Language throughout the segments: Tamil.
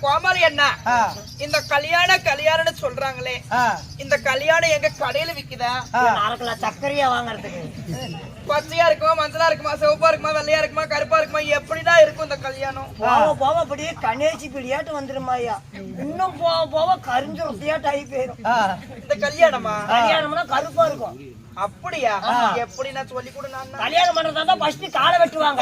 கோமாளி அண்ணா இந்த கல்யாண கல்யாணம்னு சொல்றாங்களே இந்த கல்யாணம் எங்க கடையில விக்குதா ஆ. அரைக்கல சர்க்கரையா வாங்குறதுக்கு பச்சையா இருக்குமா மஞ்சளா இருக்குமா சிவப்பா இருக்குமா வெள்ளையா இருக்குமா கருப்பா இருக்குமா எப்படிடா இருக்கும் இந்த கல்யாணம் போக போக அப்படியே கணேசி பிடியாட்டு வந்துருமாய்யா இன்னும் போக போக கரிஞ்சு ரொட்டியாட்டு ஆகி போயிடும் ஆ. இந்த கல்யாணமா கல்யாணம்னா கருப்பா இருக்கும் அப்படியா எப்படி நான் சொல்லி கொடு நான் கல்யாணம் பண்றதா இருந்தா ஃபர்ஸ்ட் காலை வெட்டுவாங்க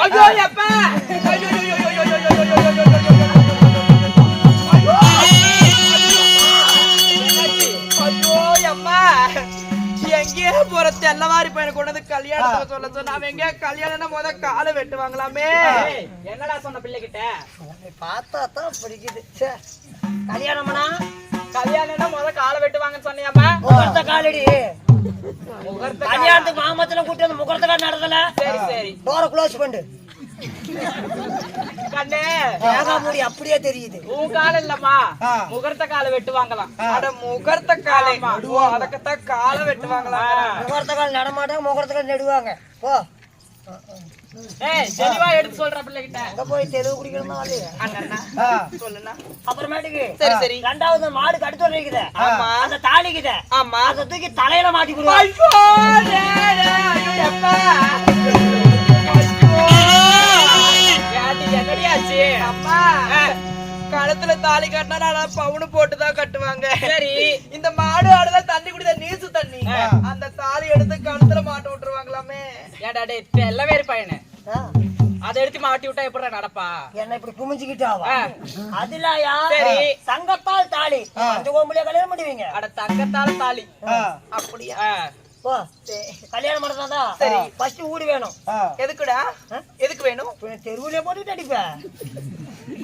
போற தெல்லவாரி பையனை கொண்டு வந்து கல்யாணத்துல சொல்ல சொன்னா அவன் எங்கேயா கல்யாணம் முத காலை வெட்டுவாங்களாமே? என்னடா சொன்ன பிள்ளைகிட்ட? பார்த்தா தான் பிடிக்குது. கல்யாணம்னா கல்யாணம்னா முத காலை வெட்டுவாங்கன்னு சொன்னியாமா முகூர்த்த காலடி. முகூர்த்த கல்யாணத்துக்கு மாமத்துல கூட்டி வந்து முகூர்த்த கால் நடத்தல? சரி சரி. டோர க்ளோஸ் பண்ணு கண்ணே. அப்படியே தெரியுது. உன் கால இல்லம்மா. முகூர்த்த காலை வெட்டுவாங்களாம். அட முகூர்த்த காலை. அதக்கத்தான் காலை முகூர்த்த கால் நடமாட்டாங்க முகூர்த்த கால் நடுவாங்க. போ. ஏய் தெளிவா எடுத்து சொல்ற பிள்ளைகிட்ட. அங்க போய் குடிக்கணும் இல்லையா. சொல்லுண்ணா. அப்புறமேட்டுக்கு சரி சரி. ரெண்டாவது மாடு கடுத்து வந்துருக்குது. ஆமா. அந்த தாலிக்குது ஆமா. அதை தூக்கி தலையில மாட்டி ஆச்சு? அம்மா கழுத்துல தாலி கட்டினா நான் பவுனு போட்டுதான் கட்டுவாங்க. சரி. இந்த மாடு ஆடுதான் தண்ணி குடித நீசு தண்ணி. அந்த தாலி எடுத்து கழுத்துல மாட்ட விட்டுருவாங்களாமே. ஏடா டே தெல்லவேறு பையனு. ஆ, அதை எடுத்து மாட்டி விட்டா எப்படி நடப்பா? என்ன இப்படி குமிஞ்சுக்கிட்டாவா. அதுலாயா? சரி. சங்கத்தால் தாலி. அந்த கோம்புலயே கல்யாணம் பண்ணுவீங்க அட தங்கத்தால தாலி. அப்படியா? போ. கல்யாணம் பண்ணதா சரி. ஃபர்ஸ்ட் ஊடு வேணும். எதுக்குடா? எதுக்கு வேணும்? இப்ப தெருவுலயே போட்டுட்டு அடிப்பேன்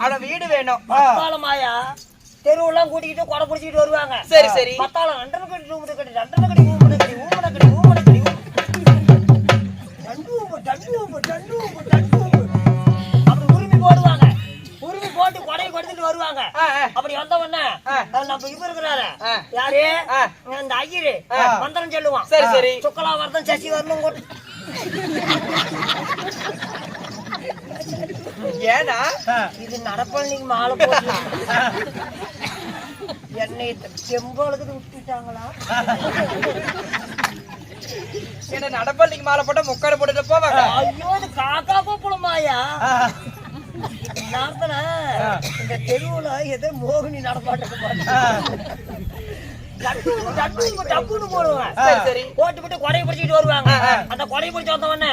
அட வீடு வேணும். பத்தாளமாயா தெருவெல்லாம் கூட்டிக்கிட்டு கொடை பிடிச்சிட்டு வருவாங்க. சரி சரி. பத்தாளம் ரெண்டரை கடி ரூமு கடி ரெண்டரை கடி ஊமனை கடி ஊமனை கடி ஊமனை கடி டண்டு ஊமு டண்டு ஊமு டண்டு ஊமு டண்டு ஊமு அப்படி உரிமை போடுவாங்க உரிமை போட்டு கொடையை கொடுத்துட்டு வருவாங்க. அப்படி வந்த உடனே. நம்ம இவரு இருக்கிறாரு. யாரு. இந்த ஐயரு. மந்திரம் சொல்லுவான். சரி சரி. சுக்கலா வரதம் சசி வரணும் கொடு ஏனா ஆ. இது நடப்பள்ளிக்கு மாலை போட்டு என்னை செம்போளுக்கு விட்டுட்டாங்களா? என்ன நடப்பள்ளிக்கு மாலை போட்டா முக்காடு போட்டுட்டு போவாங்க? ஐயோ காக்கா கூப்பிடுமாயா இந்த தெருவுல எதோ மோகினி நடமாட்டது டப்புன்னு போடுவேன். போட்டு போட்டு கொடை பிடிச்சிட்டு வருவாங்க. அந்த கொடை பிடிச்சு வந்தவொடனே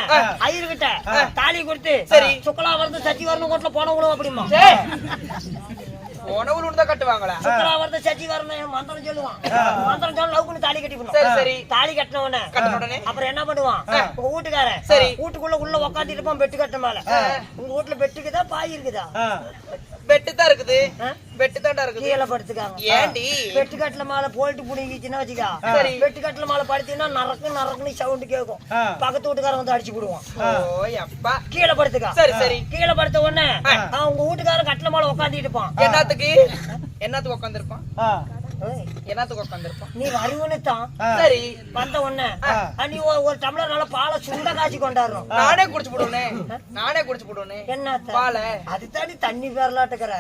ஐயர் கிட்ட தாலி கொடுத்து சுக்கலா வந்து சச்சி வரணும் கோட்டில் போன விடுவோம் அப்படிமா ஏய், உணவு தான் கட்டுவாங்களா? சுக்கலா வரது சச்சி வரணும் மந்திரம் சொல்லுவான். மந்திரம் சொல்ல லவ் பண்ணி தாலி கட்டி சரி சரி. தாலி கட்டின உடனே கட்டின உடனே? அப்புறம் என்ன பண்ணுவான்? உங்க வீட்டுக்காரன். சரி. வீட்டுக்குள்ள உள்ள உக்காந்துட்டு இருப்பான் பெட்டு கட்ட மேல. உங்க வீட்டுல பெட்டுக்குதா பாய் இருக்குதா. பெட்டு தான் இருக்குது? பெட்டு தான்டா இருக்குது. கீழே படுத்துக்காங்க. ஏண்டி? பெட்டு கட்டுல மேல போல்ட்டு புடிங்கிச்சுன்னா வச்சுக்கா. சரி. பெட்டு கட்டுல மேல படுத்தீங்கன்னா நரக்கு நரக்குன்னு சவுண்ட் கேட்கும். பக்கத்து வீட்டுக்காரன் வந்து அடிச்சு விடுவான் கீழே படுத்துக்கா. சரி சரி. கீழே படுத்த உடனே அவன் உங்க வீட்டுக்காரன் கட்டுல மேல உட்காந்துட்டு இருப்பான். என்னத்துக்கு? என்னத்துக்கு உட்காந்துருப்பான் என்னத்துக்கு உட்காந்துருப்பான் நீ வருவனு தான். ஆ. சரி வந்த உடனே நீ ஒரு- டம்ளர் நல்ல பாலை சுண்ட காய்ச்சி கொண்டாடுறோம். நானே குடிச்சு போடுவேனே. நானே குடிச்சு போடுவேனே. என்னத்த? பாலை. அது தாண்டி தண்ணி பேரலாட்டுக்கிற.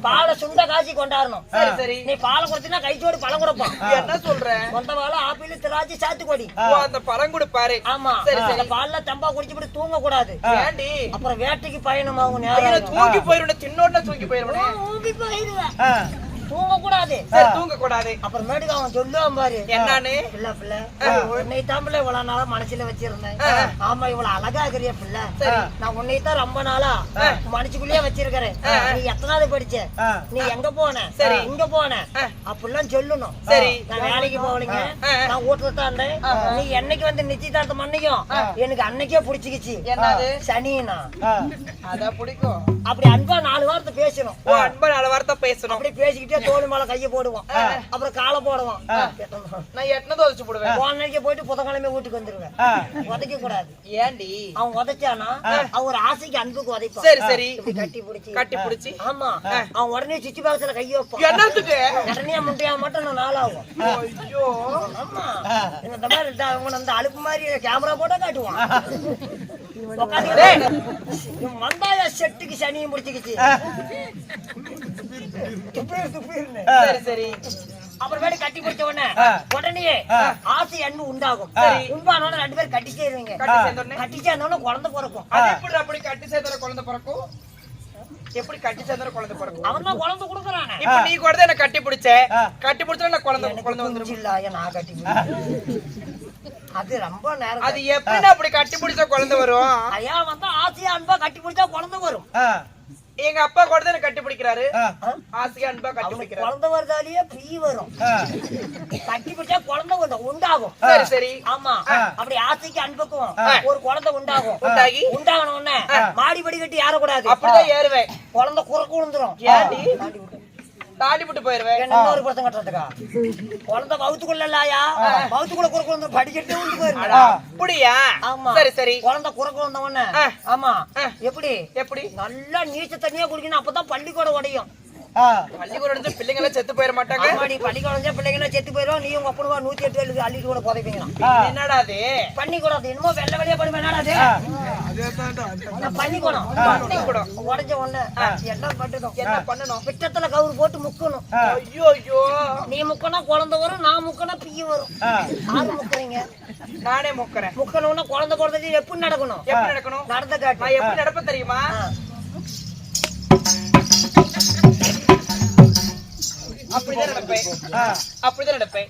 பாலை சுண்ட காய்ச்சி கொண்டாடணும். சரி சரி. நீ பாலை கொடுத்தீங்கன்னா கைச்சோடு பழம் கொடுப்பான் என்ன சொல்ற? கொண்ட வாழை ஆப்பிள் திராட்சை சாத்துக்கொடி. அந்த பழம் கொடுப்பாரு. ஆமா. சரி, சரி. பால்ல தம்பா குடிச்சுட்டு தூங்க கூடாது ஏண்டி? அப்புறம் வேட்டைக்கு பயணமாகும் ஐயோ, நேரம் தூங்கி போயிருவேன் தின்னோட தூங்கி போயிருவனே. தூங்கி போயிடுவேன் ஆ. தூங்க கூடாது சரி தூங்க கூடாது அப்புறமேட்டுக்கு அவன் சொல்லுவான் பாரு. என்னன்னு? பிள்ளை. பிள்ளை உன்னை தான் பிள்ளை இவ்வளவு நாளா மனசுல வச்சிருந்தேன். ஆமா இவ்வளவு அழகா இருக்கிறிய பிள்ளை. நான் உன்னை தான் ரொம்ப நாளா மனசுக்குள்ளேயே வச்சிருக்கிறேன். நீ எத்தனாவது படிச்ச. நீ எங்க போன? சரி. இங்க போன? அப்படிலாம் சொல்லணும். சரி. நான் வேலைக்கு போகலைங்க. நான் வீட்டுல தான் இருந்தேன். நீ என்னைக்கு வந்து நிச்சயதார்த்தம் பண்ணிக்கும் எனக்கு அன்னைக்கே பிடிச்சிக்கிச்சு. சனினா. அதான் பிடிக்கும். அப்படி அன்பா நாலு வார்த்தை பேசணும். அன்பா நாலு வார்த்தை பேசணும். அப்படி பேசிக்கிட்டே தோல் மேல கைய போடுவான் அப்புறம் காலை போடுவான் நான் எட்டனதை போடுவேன். போனடிக்க போயிட்டு புதன்கிழமை வீட்டுக்கு வந்துருவேன். உதைக்க கூடாது ஏண்டி அவன் உதைச்சானா? அவன் ஒரு ஆசைக்கு அன்புக்கு உதைப்பான். சரி கட்டி பிடிச்சி. கட்டி பிடிச்சி. ஆமா. அவன் உடனே சுத்தி பாக்ஸ்ல கைய வைப்பான். என்னத்துக்கு? உடனே முட்டையா மட்டும் நான் நாளாகும் ஐயோ. ஆமா. இந்த மாதிரி இருந்தா அவங்க அந்த அலுப்பு மாதிரி கேமரா போட்டா காட்டுவான். மந்தாய செட்டுக்கு சனியும் முடிச்சுக்கிச்சு சரி சரி அப்புறமேட்டு கட்டி பிடிச்ச உடனே உடனே ஆசை அன்பு உண்டாகும் சரி. உண்பானோட ரெண்டு பேரும் கட்டி சேருவீங்க கட்டி சேர்ந்தோடனே சேர்ந்தோட குழந்தை பிறக்கும் அது எப்படி அப்படி கட்டி சேர்ந்த குழந்தை பிறக்கும் எப்படி கட்டி சேர்ந்தா குழந்தை பிறக்கும் அவன் தான் குழந்தை கொடுக்குறானே இப்ப நீ கூட என்ன கட்டி பிடிச்ச கட்டி பிடிச்சா நான் குழந்தை குழந்தை வந்துருச்சு வந்துரும் இல்ல, நான் கட்டி அது ரொம்ப நேரம் அது எப்படி அப்படி கட்டி பிடிச்சா குழந்தை வரும்? ஐயா வந்து ஆசையா அன்பா கட்டி பிடிச்சா குழந்தை வரும். எங்க அப்பா கூட தான் என்ன கட்டி பிடிக்கிறாரு. ஆசையா அன்பா கட்டி பிடிக்கிறாரு. குழந்தை வருதாலேயே பீ வரும். கட்டி பிடிச்சா குழந்தை வரும் உண்டாகும். சரி சரி. ஆமா. அப்படி ஆசைக்கு அன்புக்கும். ஒரு குழந்தை உண்டாகும். உண்டாகி? உண்டாகன உடனே மாடி படி கட்டி ஏறக்கூடாது. அப்படிதான் ஏறுவேன். குழந்தை குறுக்கு விழுந்துரும். ஏன்டி? விட்டு. விட்டு போயிருவேன். என்ன இன்னொரு பிரச்சனை கட்டுறதுக்கா குழந்தை வவுத்துக்குள்ள இல்லையா வவுத்துக்குள்ள குறுக்கு விழுந்து படிக்கட்டு விழுந்து போயிருங்க. அப்படியா? ஆமா. சரி சரி. குழந்தை குறுக்கு விழுந்த உடனே ஆ. ஆமா. எப்படி? எப்படி? நல்லா நீச்ச தண்ணியா குடிக்கணும் அப்பதான் பள்ளிக்கூடம் உடையும். பள்ளிக்கூடம் இருந்து பிள்ளைங்க எல்லாம் செத்து போயிட மாட்டாங்க? நீ பள்ளிக்கூடம் பிள்ளைங்கன்னா செத்து போயிடும் நீ உங்க அப்பனுவா நூத்தி எட்டு ஏழு அள்ளிட்டு கூட புதைப்பீங்க. ஆ. என்னடா அது? பள்ளிக்கூடம் என்னமோ வெள்ளை வெளியே என்னடா அது? அந்த பள்ளிக்கூடம். பள்ளிக்கூடம். உடஞ்ச உடனே. என்ன பட்டுடும் என்ன பண்ணணும்? பிட்டத்துல கவுரு போட்டு முக்கணும். ஐயோ ஐயோ நீ முக்கனா குழந்தை வரும் நான் முக்கனா பிய்ய வரும். யாரு முக்குறீங்க? நானே முக்கறேன். முக்கணும்னா குழந்தை பிறந்தது எப்படி நடக்கணும்? எப்படி நடக்கணும்? நடந்த காட்டு. நான் எப்படி நடப்பேன் தெரியுமா? அப்படிதான் நடப்பேன். அப்படிதான் நடப்பேன்.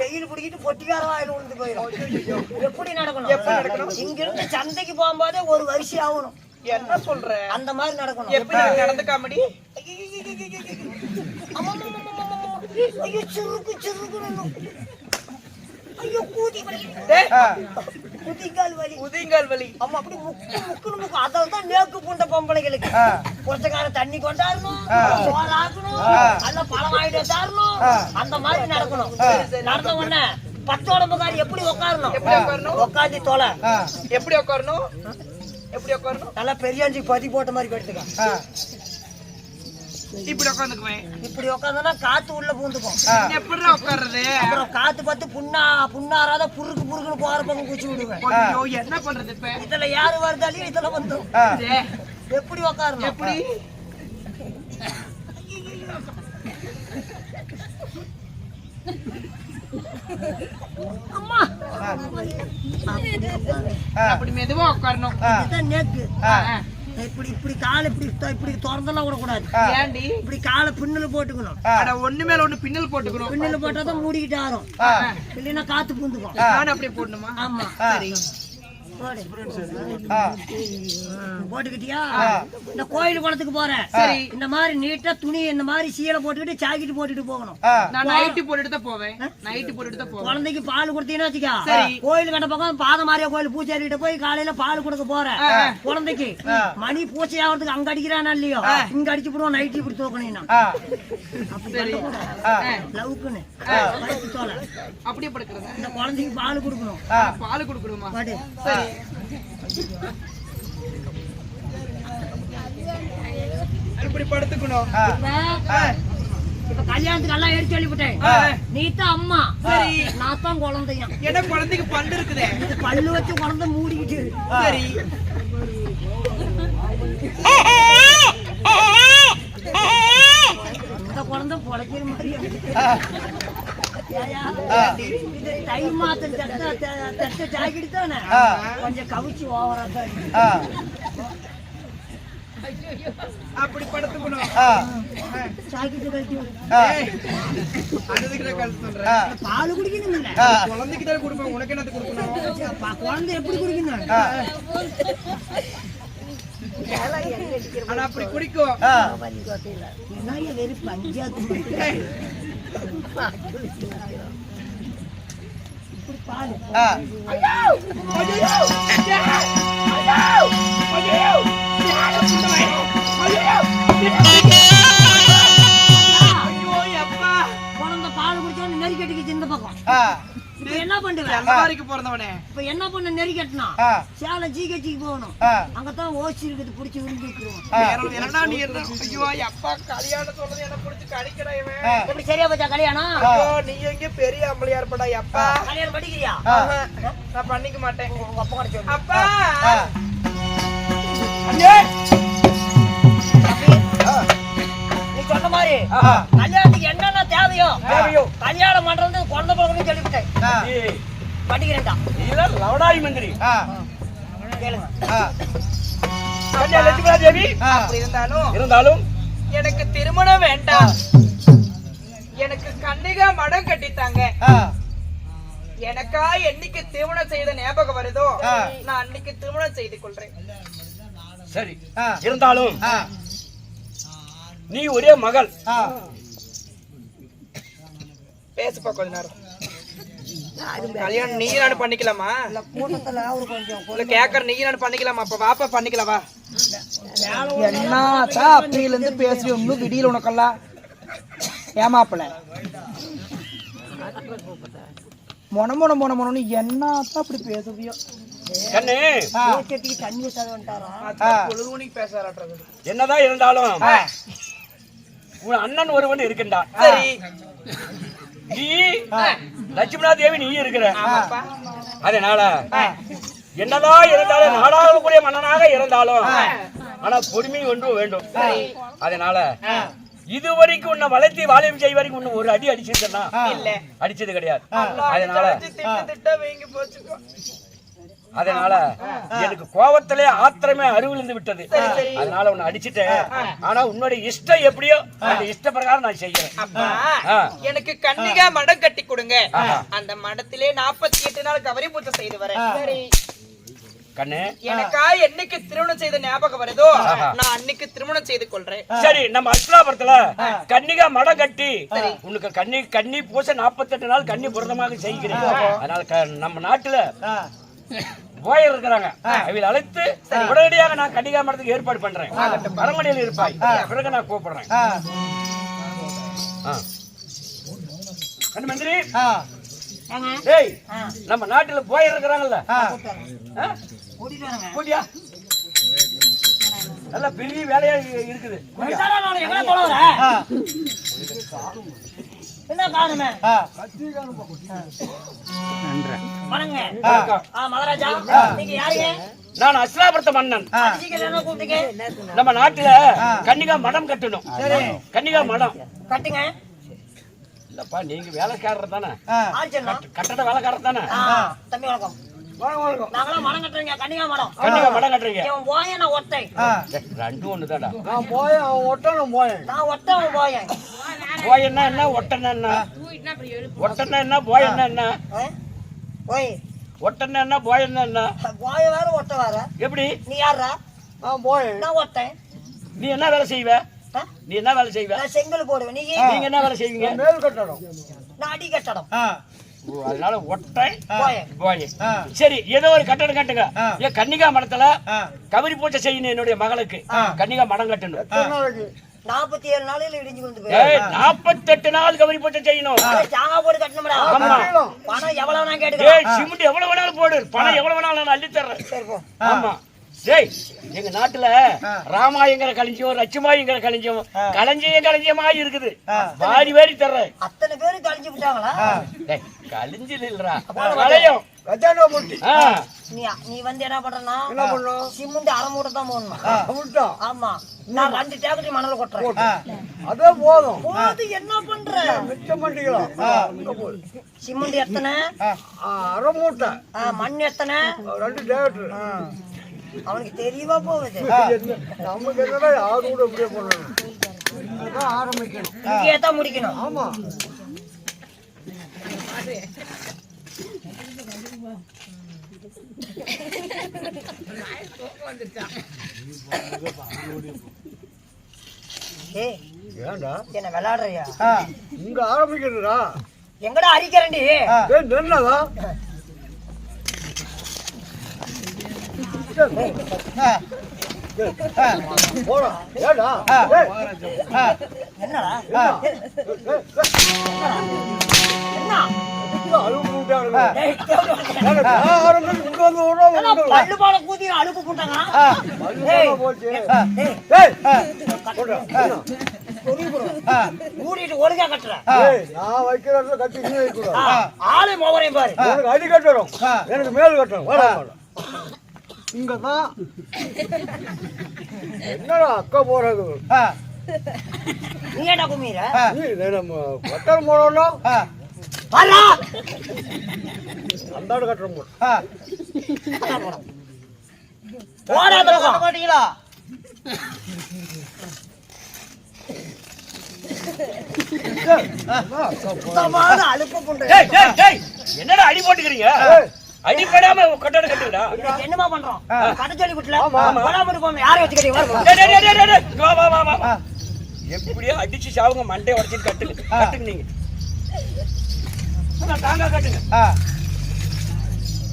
தையல் பிடிக்கிட்டு பொட்டிக்கார வாயில விழுந்து போயிடும் எப்படி நடக்கணும்? எப்படி நடக்கணும்? இங்க இருந்து சந்தைக்கு போகும்போதே ஒரு வரிசை ஆகணும். என்ன சொல்ற? அந்த மாதிரி நடக்கணும். எப்படி நடந்து காமெடி. ஐயோ சுருக்கு சுருக்குன்னு. ஐயோ கூதி. குதிங்கால் வலி. உதிங்கால் வலி. ஆமா அப்படி முக்கு முக்குன்னு முக்கு. அதான் தான் நேக்கு பூண்ட பொம்பளைங்களுக்கு ஆ. புரட்சக்கார தண்ணி கொண்டாடணும். சோறு ஆக்கணும் ஆ. அல்ல பழம் வாங்கிட்டு தரணும். ஆ. அந்த மாதிரி நடக்கணும். நடந்த உடனே பத்து உடம்புக்காரி எப்படி உட்காரணும் எப்படி உட்காரணும் உட்காந்து தொலை. எப்படி உட்காரணும் எப்படி உட்காரணும் நல்லா பெரியாஞ்சி பதி போட்ட மாதிரி ஆ. இப்படி உட்காந்துக்குவேன் இப்படி உட்காந்தோம்னா காத்து உள்ள பூந்துக்கும். எப்படி உட்கார்றது அப்புறம் காத்து பார்த்து புண்ணா புண்ணாராத புருக்கு புருக்குன்னு போற பக்கம் குச்சி விடுவேன். என்ன பண்றது இப்ப? இதுல யாரு வருதாலையும் இதுல வந்துடும். டேய், எப்படி உட்காரணும் எப்படி? அம்மா. அப்படி மெதுவா உட்காரணும் நேக்கு. இப்படி இப்படி கால் இப்படி தொ- இப்படி திறந்தெல்லாம் விடக்கூடாது. ஏண்டி இப்படி காலை பின்னல போட்டுக்கணும். அட ஒண்ணு மேல ஒண்ணு பின்னல் போட்டுக்கணும் பின்னல போட்டாதான் மூடிக்கிட்டு ஆறும். இல்லைன்னா காத்து பூந்துக்கும் நானும் அப்படியே போடணுமா ஆமா. சரி. போட்டுக்கிட்டியா? ஆ. இந்த கோயில் குளத்துக்கு போறேன் சரி. இந்த மாதிரி நீட்டா துணி இந்த மாதிரி சீலை போட்டுக்கிட்டு ஜாக்கெட் போட்டுட்டு போகணும். நான் நைட்டு போட்டுட்டு தான் போவேன். நைட்டு போட்டுட்டு தான் போவேன். குழந்தைக்கு பால் கொடுத்தீங்கன்னா வச்சுக்கா. சரி. கோயில் கண்ட பக்கம் பாத மாரியா கோயில் பூச்சாரி கிட்ட போய் காலையில பால் கொடுக்க போறேன். குழந்தைக்கு. மணி பூச்சை ஆகிறதுக்கு அங்க அடிக்கிறானா இல்லையோ? இங்க அடிச்சு போடுவோம் நைட்டு இப்படி தூக்கணும். லவ்க்குன்னு. அப்படியே படுக்கிறதா? இந்த குழந்தைக்கு பால் கொடுக்கணும். பால் கொடுக்கணுமா? சரி. இப்படி படுத்துக்கணும். கல்யாணத்துக்கு எல்லாம் எடுத்து சொல்லிவிட்டேன். நீ தான் அம்மா. சரி. நான் தான் குழந்தையும் என்ன குழந்தைக்கு பல்லு இருக்குதே? பல்லு வச்சு குழந்தை மூடிக்கிட்டு. சரி. இந்த குழந்தை பொழைக்கிற மாதிரி. இது தை மாசம் தட்ட தட்ட ஜாக்கெட் தானே கொஞ்சம் கவிச்சு ஓவரா தான் அப்படி படுத்துக்கணும் ஜாக்கெட் சொல்றேன் பால் குடிக்கணும் குழந்தைக்கு தான் கொடுப்பேன் உனக்கு கொடுக்கணும் குழந்தை எப்படி குடிக்கணும் ஆனா அப்படி குடிக்கும் வெறும் பஞ்சாயத்து நெருக்கி அடிக்குது இந்த பக்கம். என்ன பண்ணுவேன் பிறந்தவனே. இப்ப என்ன பண்ண? நெறி கட்டினா சேலம் ஜிஹெச்சுக்கு போகணும். அங்கதான் ஓசி இருக்குது பிடிச்சி விழுந்துக்கிறோம் அப்பா கல்யாணம் சொல்றது என்ன புடிச்சு கடிக்கிறா இவன். ஆ. எப்படி சரியா போச்சா கல்யாணம்? நீ எங்க பெரிய அம்பளியா இருப்படா அப்பா? கல்யாணம் படிக்கிறியா? நான் பண்ணிக்க மாட்டேன். அப்பா அப்பா! சொன்ன மாதிரி. கல்யாணத்துக்கு என்னென்ன தேவையோ தேவையோ. கல்யாணம் பண்றது குழந்தை பிறகுன்னு சொல்லிவிட்டேன். படிக்கிறேன்டா. மந்திரி. கேளுங்க. லட்சுமணா தேவி. இருந்தாலும் இருந்தாலும். எனக்கு திருமணம் வேண்டாம். எனக்கு கன்னிகா மடம் கட்டித்தாங்க. எனக்கா என்னைக்கு திருமணம் செய்த ஞாபகம் வருதோ. நான் அன்னைக்கு திருமணம் செய்து கொள்றேன். சரி. இருந்தாலும். நீ ஒரே மகள். பேசுப்பா கொஞ்ச நேரம். கல்யாணம் நீ நான் பண்ணிக்கலாமா? கூட்டத்துல அவரு கொஞ்சம் இல்ல கேக்குற நீ நான் பண்ணிக்கலாமா? அப்ப வாப்பா பண்ணிக்கலாம் வா. என்னத்தா அப்பையில இருந்து பேசி இன்னும் விடியல உனக்கெல்லாம். ஏமாப்பல. மொன மொன மொன மொனன்னு என்னத்தான் அப்படி பேசாராட்டுறது என்னதான் இருந்தாலும். உன் அண்ணன் ஒருவன் இருக்கின்றான். சரி. நீ லட்சுமணா தேவி நீ இருக்கிற. அதனால என்னதான் இருந்தாலும் நாடாளக்கூடிய மன்னனாக இருந்தாலும் ஆனா பொறுமை ஒன்று வேண்டும். அதனால இதுவரைக்கும் உன்னை வளர்த்தி வாலியம் செய்ய வரைக்கும் உன்னை ஒரு அடி அடிச்சிருக்கா இல்ல. அடிச்சது கிடையாது. அதனால திட்டு திட்ட வைங்க போச்சுக்கோ அதனால எனக்கு கோவத்திலே ஆத்திரமே அருவிலிருந்து விட்டது. அதனால உன்னை அடிச்சிட்டேன். ஆனா உன்னோட இஷ்டம் எப்படியோ அந்த இஷ்ட பிரகாரம் நான் செய்யறேன். எனக்கு கன்னிகா மடம் கட்டி கொடுங்க. அந்த மடத்திலே நாற்பத்தி எட்டு நாள் கவரி பூஜை செய்து வரேன். சரி. கண்ணு. எனக்கா என்னைக்கு திருமணம் செய்த ஞாபகம் வருதோ. நான் அன்னைக்கு திருமணம் செய்து கொள்றேன். சரி நம்ம அஸ்லாபுரத்துல கன்னிகா மடம் கட்டி உனக்கு கன்னி கன்னி பூச 48 நாள் கன்னி புரதமாக செய்கிறேன். அதனால நம்ம நாட்டுல போயர் இருக்கிறாங்க அவள் அழைத்து உடனடியாக நான் கன்னிகா மடத்துக்கு ஏற்பாடு பண்றேன் அரண்மனையில் இருப்பாய் பிறகு நான் கூப்பிடுறேன் மந்திரி டேய் நம்ம நாட்டுல போயர் இருக்கிறாங்கல்ல கூட்டியா நல்ல பெரிய வேலையா இருக்குது என்ன காரணமே. வணங்க. மகாராஜா நீங்க யாருங்க? நான் அஸ்லாபுரத்த மன்னன். அதிகம் என்ன கூப்பிட்டீங்க? நம்ம நாட்டுல கன்னிகா மடம் கட்டணும். கன்னிகா மடம். கட்டுங்க. இல்லப்பா நீங்க வேலைக்காரர் தானே? கட்டட வேலைக்காரர் தானே? தம்பி வணக்கம். நாங்களாம் மனம் கட்டுறீங்க கன்னிகா மடம். கன்னிகா மடம் கட்டுறீங்க. இவன் நான் ஒத்தை. ரெண்டும் ஒண்ணுதாடா நான் ஒத்தை அவன் போயன். போயன்னா என்ன ஒட்டன்னா என்ன? ஒட்டன்னா என்ன போயன்னா என்ன? போய். ஒட்டன்னா என்ன போயன்னா என்ன? போய வேற ஒட்ட வேற. எப்படி? நீ யாரா நான் ஒட்டேன் நீ என்ன வேலை செய்வ? நீ என்ன வேலை செய்வ? நான் செங்கல் போடுவேன். நீ நீங்க என்ன வேலை செய்வீங்க? நான் அடி கட்டடம். அதனால ஒட்டை. சரி ஏதோ ஒரு கட்டடம் கட்டுங்க. ஏன் கன்னிகா மடத்துல. கவரி பூஜை செய்யணும் என்னுடைய மகளுக்கு. கன்னிகா மடம் கட்டணும். நாற்பத்தி ஏழு நாளையில இடிஞ்சு ஏய், 48 நாள் கவரி பூஜை செய்யணும். போட்டு கட்டணும்டா. பணம் எவ்வளவு நான் ஏய் கேட்டுக்கிறேன் சிமெண்ட் எவ்வளவு வேணாலும் போடு. பணம் எவ்வளவு வேணாலும் நான் அள்ளி தர்றேன் சரி போ. ஆமா. டேய் எங்க நாட்டுல ராமாயங்கிற களஞ்சியம் லட்சுமாயிங்கிற களஞ்சியம் களஞ்சியம் களஞ்சியமா இருக்குது. வாரி வாரி தர்றேன். அத்தனை பேரும் கழிஞ்சு விட்டாங்களா? டேய் களஞ்சியம் இல்லடா களையம் ஆ, நீ நீ வந்து என்ன பண்றனா என்ன பண்ணும் சிமெண்ட் அரை மூட்டை தான் போடணும் ஆமா. நான் ரெண்டு மணல் கொட்டுறேன். அதே போதும். போது என்ன பண்ற? சிமெண்ட் எத்தனை? அரை மூட்டை ஆ, மண் எத்தனை? ரெண்டு டேரக்டர் ஆ. அவனுக்கு தெரியவா போகுது. நமக்கு என்னடா யாரு கூட இப்படியே பண்ணணும் ஆரம்பிக்கணும். இங்கேயே தான் முடிக்கணும். ஆமா. ஏன்டா? என்ன விளையாடுறியா? இங்க ஆரம்பிக்கிறதுடா எங்கடா அரிக்கிறண்டி ஏ நின்னதா போடா ஏடா என்னடா என்ன அழுப்பு விட்டாங்க டேய், எனக்கு ஆரம்பம் இங்க வந்து விடுறோம் ஏன்னா பல்லு பால கூதி அழுப்பு போட்டாங்க ஏய், போச்சு ஏய், ஏய் போடுறா. மூடிட்டு ஒழுங்கா கட்டுற நான் வைக்கிற இடத்துல கட்டி நீ வைக்கூடாது ஆளு மோவரையும் பாரு எனக்கு அடி கட்டணும் எனக்கு மேல் கட்டணும் வேற இங்க தான் என்னடா அக்கா போறது நீ ஏடா கும்மீர நீ நம்ம கட்டணம் போனோம்னா வரா அந்த ஆடு கட்டணம் போடும் போடாத மாட்டீங்களா சுத்தமான அழுப்பு கொண்டு டேய், டேய், டேய், என்னடா அடி போட்டுக்கிறீங்க அடிப்படாம கட்டடம் கட்டுங்கடா என்னமா பண்றோம்? கடை சொல்லி விட்டுல போடாம இருப்போம் யாரை வச்சுக்கிட்டீங்க வர டேய், டேய், டேய், டேய், டேய், வா, வா, வா, வா. எப்படியோ அடிச்சு சாவுங்க மண்டையை உடச்சிட்டு கட்டுங்க கட்டுங்க நீங்க. தாங்க கட்டுங்க.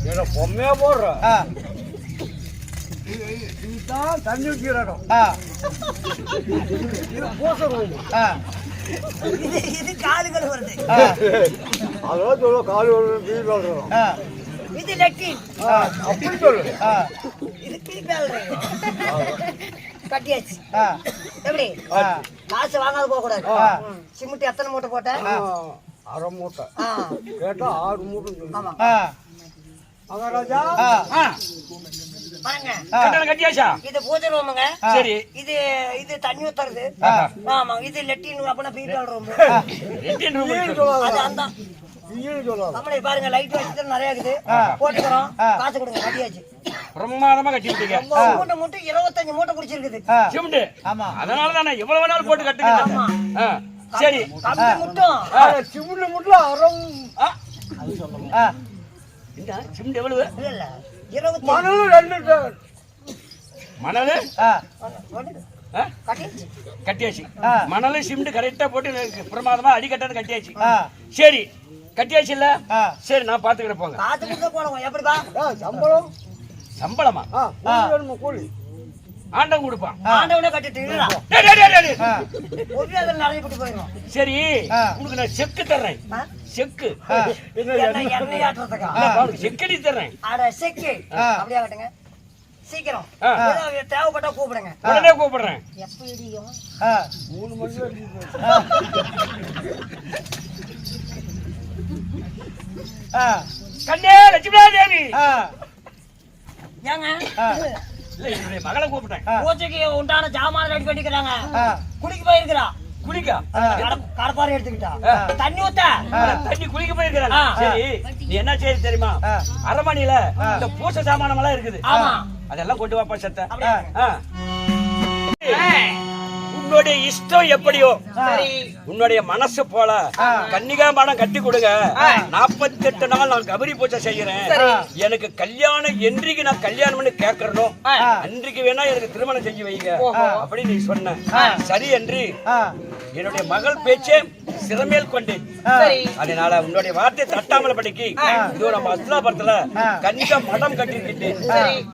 ஏன்னா பொம்மையா போடுற? இதுதான் தண்ணி ஊற்றிற இடம். இது பூச ரூம். இது காலுகள் வருது. அதெல்லாம் சொல்ல காலி சொல்றோம் இது லெட்டின் அப்படி சொல்லு. இது பீப்பால் கட்டியாச்சு. எப்படி? காசு வாங்காத போக கூடாது சிமெண்ட் எத்தனை மூட்டை போட்ட? அரை மூட்டை. கேட்டா ஆறு மூட்டை ஆமா. மகாராஜா? இது பூஜை ரூமுங்க சரி. இது இது தண்ணி ஊத்துறது. ஆமா. இது லெட்டின் அப்படின்னா பீப்பால் ரூம். அது அந்த கம்பெனி பாருங்க லைட் வச்சுட்டு நிறைய இருக்குது. போட்டுக்கிறோம். காசு கொடுங்க கட்டியாச்சு பிரமாதமா கட்டிட்டீங்க மூட்டை மூட்டை இருபத்தஞ்சு மூட்டை பிடிச்சிருக்குது சிமெண்ட். அதனால தானே எவ்வளவு வேணாலும் போட்டு கட்டுங்க. ஆ, சரி. கம்பி மட்டும். சிமுள்ள முட்ல அறம். இந்த சிமெண்ட் எவ்வளவு? இல்ல இருபத்தி மணல் ரெண்டு மணல்? கட்டியாச்சு. மணல் சிமெண்ட் கரெக்டா போட்டு பிரமாதமா அடி கட்டது கட்டியாச்சு சரி. கட்டியாச்சு இல்ல சரி நான் பாத்துக்கிறேன் போங்க. கொடுக்க போனோம் எப்படிப்பா? சம்பளம்? சம்பளமா? கூலி ஆண்டம் கொடுப்பான். ஆண்டவனே கட்டிட்டு இல்லடா டேய், டேய், டேய், டேய். ஒரு அதில் நிறைய போட்டு போயிடும். சரி உனக்கு நான் செக்கு தர்றேன். செக்கு. செக்கடி தர்றேன். அட செக்கு. அப்படியே கட்டுங்க சீக்கிரம். தேவைப்பட்டா கூப்பிடுங்க. உடனே கூப்பிடுறேன். எப்ப இடியும் மூணு மணி வரைக்கும் கண்ணே லட்சுமணா தேவி ஏங்க? இல்ல என்னுடைய மகளை கூப்பிட்டேன். பூஜைக்கு உண்டான ஜாமான ரெடி பண்ணிக்கிறாங்க. குளிக்க போயிருக்கிறா. குளிக்கா? கடப்பாறை எடுத்துக்கிட்டா. தண்ணி ஊத்த? தண்ணி குளிக்க போயிருக்கிறாங்க ஆ. சரி நீ என்ன செய்ய தெரியுமா? அரமணியில இந்த பூச சாமானம் எல்லாம் இருக்குது. ஆமா. அதெல்லாம் கொண்டு வாப்பா சத்த. உன்னுடைய இஷ்டம் எப்படியோ? உன்னுடைய மனசு போல கன்னிகா மடம் கட்டி கொடுங்க. நாற்பத்தி எட்டு நாள் நான் கபரி பூஜை செய்யறேன் எனக்கு கல்யாணம் என்றைக்கு நான் கல்யாணம் பண்ணி கேட்கறனோ அன்றைக்கு வேணா எனக்கு திருமணம் செஞ்சு வைங்க அப்படின்னு நீ சொன்ன. சரி என்று என்னுடைய மகள் பேச்சே சிறமேல் கொண்டேன். அதனால உன்னுடைய வார்த்தை தட்டாமல் படிக்கு இதோ நம்ம அஸ்லாபுரத்துல கன்னிகா மடம் கட்டிக்கிட்டு